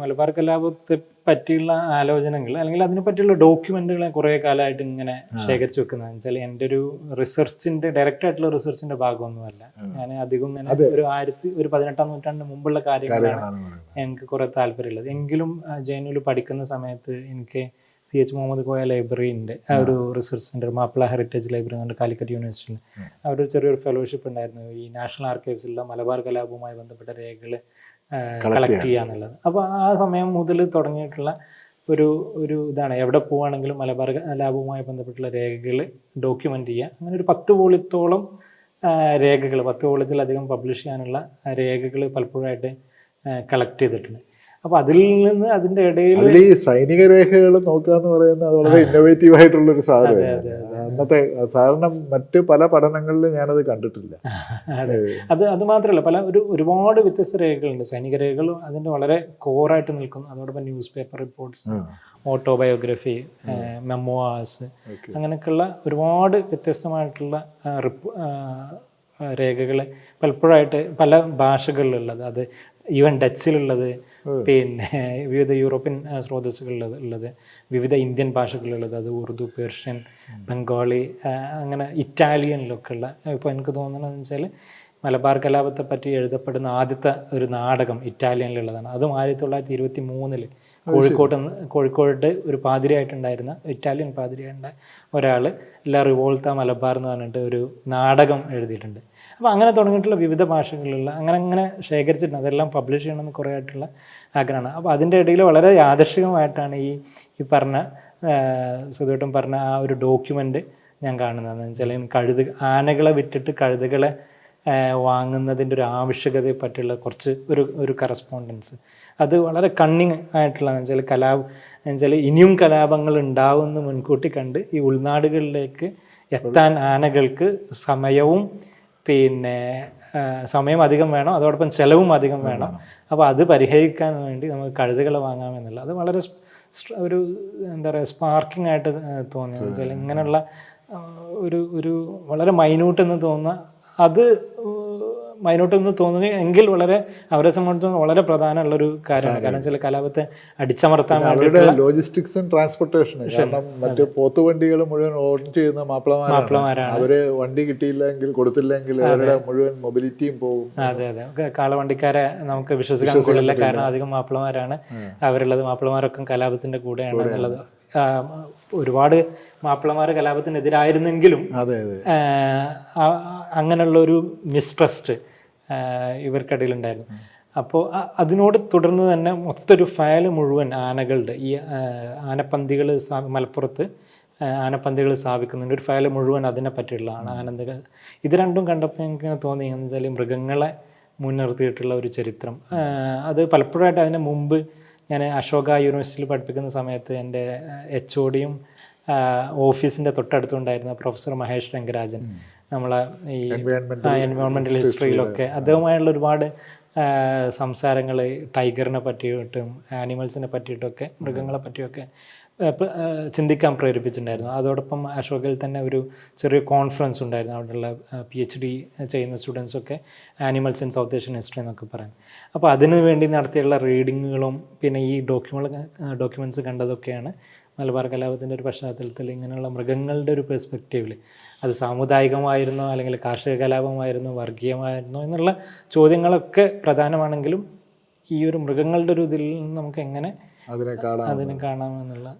മലബാർ കലാപത്തെ പറ്റിയുള്ള ആലോചനകൾ അല്ലെങ്കിൽ അതിനെ പറ്റിയുള്ള ഡോക്യുമെന്റുകൾ കുറെ കാലമായിട്ട് ഇങ്ങനെ ശേഖരിച്ചു വെക്കുന്നത് വെച്ചാൽ എന്റെ ഒരു റിസർച്ചിന്റെ ഡയറക്റ്റ് ആയിട്ടുള്ള റിസർച്ചിന്റെ ഭാഗമൊന്നുമല്ല. ഞാൻ അധികം ഇങ്ങനെ ഒരു ആയിരത്തി ഒരു പതിനെട്ടാം നൂറ്റാണ്ടിന് മുമ്പുള്ള കാര്യങ്ങളാണ് എനിക്ക് കുറെ താല്പര്യമുള്ളത്. എങ്കിലും ജൈനുവിൽ പഠിക്കുന്ന സമയത്ത് എനിക്ക് സി എച്ച് മുഹമ്മദ് കോയ ലൈബ്രറിന്റെ ആ ഒരു research centre Mappila heritage library എന്ന് പറഞ്ഞ കാലിക്കറ്റ് യൂണിവേഴ്സിറ്റിയിൽ. അവിടെ ഒരു ചെറിയൊരു ഫെലോഷിപ്പ് ഉണ്ടായിരുന്നു. ഈ നാഷണൽ ആർക്കൈവ്സിലുള്ള മലബാർ കലാപവുമായി ബന്ധപ്പെട്ട രേഖകൾ കളക്ട് ചെയ്യാന്നുള്ളത് അപ്പോൾ ആ സമയം മുതൽ തുടങ്ങിയിട്ടുള്ള ഒരു ഒരു ഇതാണ്. എവിടെ പോവുകയാണെങ്കിലും മലബാർ കലാപവുമായി ബന്ധപ്പെട്ടുള്ള രേഖകൾ ഡോക്യുമെന്റ് ചെയ്യുക അങ്ങനെ ഒരു പത്ത് പോളിത്തോളം രേഖകൾ പത്ത് പോളിത്തിലധികം പബ്ലിഷ് ചെയ്യാനുള്ള രേഖകൾ പലപ്പോഴായിട്ട് കളക്ട് ചെയ്തിട്ടുണ്ട്. അപ്പോൾ അതിൽ നിന്ന് അതിന്റെ ഇടയിൽ ഈ സൈനിക രേഖകൾ നോക്കുക എന്ന് പറയുന്നത് അത് വളരെ ഇന്നോവേറ്റീവ് ആയിട്ടുള്ള ഒരു സാധനമാണ് അന്നത്തെ സാധാരണ മറ്റ് പല പഠനങ്ങളിലും ഞാനത് കണ്ടിട്ടില്ല. അതെ. അത് അത് മാത്രമല്ല പല ഒരു ഒരുപാട് വ്യത്യസ്ത രേഖകളുണ്ട്. സൈനിക രേഖകൾ അതിന്റെ വളരെ കോറായിട്ട് നിൽക്കുന്നു. അതോടൊപ്പം news paper reports autobiography memos. അങ്ങനെയൊക്കെയുള്ള ഒരുപാട് വ്യത്യസ്തമായിട്ടുള്ള രേഖകൾ പലപ്പോഴായിട്ട് പല ഭാഷകളിലുള്ളത്. അത് ഈവൻ ഡച്ചിലുള്ളത് പിന്നെ വിവിധ യൂറോപ്യൻ സ്രോതസ്സുകളിൽ ഉള്ളത്. വിവിധ ഇന്ത്യൻ ഭാഷകളിലുള്ളത് അത് ഉറുദു പേർഷ്യൻ ബംഗാളി അങ്ങനെ ഇറ്റാലിയനിലൊക്കെ ഉള്ള ഇപ്പോൾ എനിക്ക് തോന്നുന്നത് വെച്ചാൽ മലബാർ കലാപത്തെ പറ്റി എഴുതപ്പെടുന്ന ആദ്യത്തെ ഒരു നാടകം ഇറ്റാലിയനിലുള്ളതാണ്. അതും ആയിരത്തി തൊള്ളായിരത്തി ഇരുപത്തി മൂന്നിൽ കോഴിക്കോട്ട് നിന്ന് കോഴിക്കോട് ഒരു പാതിരിയായിട്ടുണ്ടായിരുന്ന ഇറ്റാലിയൻ പാതിരിയായിട്ടുള്ള ഒരാൾ ല റിവോൾത്ത മലബാർ എന്ന് പറഞ്ഞിട്ട് ഒരു നാടകം എഴുതിയിട്ടുണ്ട്. അപ്പോൾ അങ്ങനെ തുടങ്ങിയിട്ടുള്ള വിവിധ ഭാഷകളിലുള്ള അങ്ങനെ അങ്ങനെ ശേഖരിച്ചിട്ടുണ്ട്. അതെല്ലാം പബ്ലിഷ് ചെയ്യണമെന്ന് കുറേ ആയിട്ടുള്ള ആഗ്രഹമാണ്. അപ്പോൾ അതിന്റെ ഇടയിൽ വളരെ യാദർശികമായിട്ടാണ് ഈ ഈ പറഞ്ഞ സുധേട്ടൻ പറഞ്ഞ ആ ഒരു ഡോക്യുമെന്റ് ഞാൻ കാണുന്നത്. എന്ന് വെച്ചാൽ കഴുത ആനകളെ വിട്ടിട്ട് കഴുതകളെ വാങ്ങുന്നതിന്റെ ഒരു ആവശ്യകതയെ പറ്റിയുള്ള കുറച്ച് ഒരു ഒരു കറസ്പോണ്ടൻസ് അത് വളരെ കണ്ണിങ് ആയിട്ടുള്ള വെച്ചാൽ കലാ വെച്ചാൽ ഇനിയും കലാപങ്ങൾ ഉണ്ടാവുമെന്ന് മുൻകൂട്ടി കണ്ട് ഈ ഉൾനാടുകളിലേക്ക് എത്താൻ ആനകൾക്ക് സമയവും പിന്നെ സമയം അധികം വേണം. അതോടൊപ്പം ചിലവും അധികം വേണം. അപ്പോൾ അത് പരിഹരിക്കാൻ വേണ്ടി നമുക്ക് കഴുതുകളെ വാങ്ങാമെന്നുള്ള അത് വളരെ ഒരു എന്താ പറയുക സ്പാർക്കിംഗ് ആയിട്ട് തോന്നിയെന്ന് വെച്ചാൽ ഇങ്ങനെയുള്ള ഒരു ഒരു വളരെ മൈന്യൂട്ട് എന്ന് തോന്നുന്ന അത് മൈനോട്ട് എന്ന് തോന്നുക എങ്കിൽ വളരെ അവരെ സംബന്ധിച്ചിടത്തോളം വളരെ പ്രധാനമുള്ള ഒരു കാര്യമാണ് കാരണം ചില കലാപത്തെ അടിച്ചമർത്താൻ ലോജിസ്റ്റിക്സും ട്രാൻസ്പോർട്ടേഷനും കാരണം പോത്തു പോത്തുവണ്ടികൾ മുഴുവൻ ഓർഡർ ചെയ്യുന്ന മാപ്പിളമാരാണ്. അവർ വണ്ടി കിട്ടിയില്ലെങ്കിൽ കൊടുത്തില്ലെങ്കിൽ അവരുടെ മുഴുവൻ മൊബിലിറ്റിയും പോകും. അതെ അതെ. കാളവണ്ടിക്കാരെ നമുക്ക് വിശ്വസിക്കാൻ കൊള്ളില്ല കാരണം അധികം മാപ്പിളമാരാണ് അവരുള്ളത്. മാപ്പിളമാരൊക്കെ കലാപത്തിന്റെ കൂടെയാണ് എന്നുള്ളത്. ആ, ഒരുപാട് മാപ്പിളമാർ കലാപത്തിനെതിരായിരുന്നെങ്കിലും അതെ അതെ. അങ്ങനെയുള്ള ഒരു മിസ്ട്രസ്റ്റ് ഇവർക്കിടയിലുണ്ടായിരുന്നു. അപ്പോൾ അതിനോട് തുടർന്ന് തന്നെ മൊത്തൊരു ഫയൽ മുഴുവൻ ആനകളുടെ ഈ ആനപ്പന്തികൾ മലപ്പുറത്ത് ആനപ്പന്തികൾ സ്ഥാപിക്കുന്നുണ്ട്. ഒരു ഫയൽ മുഴുവൻ അതിനെ പറ്റിയുള്ളതാണ് ആനന്ദകൾ. ഇത് രണ്ടും കണ്ടപ്പോൾ എനിക്ക് തോന്നി എന്ന് വെച്ചാൽ മൃഗങ്ങളെ മുൻനിർത്തിയിട്ടുള്ള ഒരു ചരിത്രം. അത് പലപ്പോഴായിട്ട് അതിന് മുമ്പ് ഞാൻ അശോക യൂണിവേഴ്സിറ്റിയിൽ പഠിപ്പിക്കുന്ന സമയത്ത് എന്റെ എച്ച് ഒ ഡിയും ഓഫീസിന്റെ തൊട്ടടുത്തുണ്ടായിരുന്ന പ്രൊഫസർ മഹേഷ് രംഗരാജൻ നമ്മളെ ഈ എൻവയോൺമെന്റൽ എൻവയോൺമെന്റൽ ഹിസ്റ്ററിയിലൊക്കെ അദ്ദേഹമായുള്ള ഒരുപാട് സംസാരങ്ങൾ ടൈഗറിനെ പറ്റിയിട്ടും ആനിമൽസിനെ പറ്റിയിട്ടൊക്കെ മൃഗങ്ങളെ പറ്റിയൊക്കെ ചിന്തിക്കാൻ പ്രേരിപ്പിച്ചിട്ടുണ്ടായിരുന്നു. അതോടൊപ്പം അശോകിൽ തന്നെ ഒരു ചെറിയ കോൺഫറൻസ് ഉണ്ടായിരുന്നു. അവിടെയുള്ള പി എച്ച് ഡി ചെയ്യുന്ന സ്റ്റുഡൻസൊക്കെ animals in South Asian history എന്നൊക്കെ പറയാൻ അപ്പോൾ അതിനു വേണ്ടി നടത്തിയുള്ള റീഡിങ്ങുകളും പിന്നെ ഈ ഡോക്യുമെന്റ് ഡോക്യുമെന്റ്സ് കണ്ടതൊക്കെയാണ് മലബാർ കലാപത്തിന്റെ ഒരു പശ്ചാത്തലത്തിൽ ഇങ്ങനെയുള്ള മൃഗങ്ങളുടെ ഒരു പെർസ്പെക്റ്റീവിൽ അത് സാമുദായികമായിരുന്നോ അല്ലെങ്കിൽ കാർഷിക കലാപമായിരുന്നോ വർഗീയമായിരുന്നോ എന്നുള്ള ചോദ്യങ്ങളൊക്കെ പ്രധാനമാണെങ്കിലും ഈ ഒരു മൃഗങ്ങളുടെ ഒരു ഇതിൽ നിന്ന് നമുക്ക് എങ്ങനെ അതിനെ കാണാം. അതിനെ കാണാമെന്നുള്ള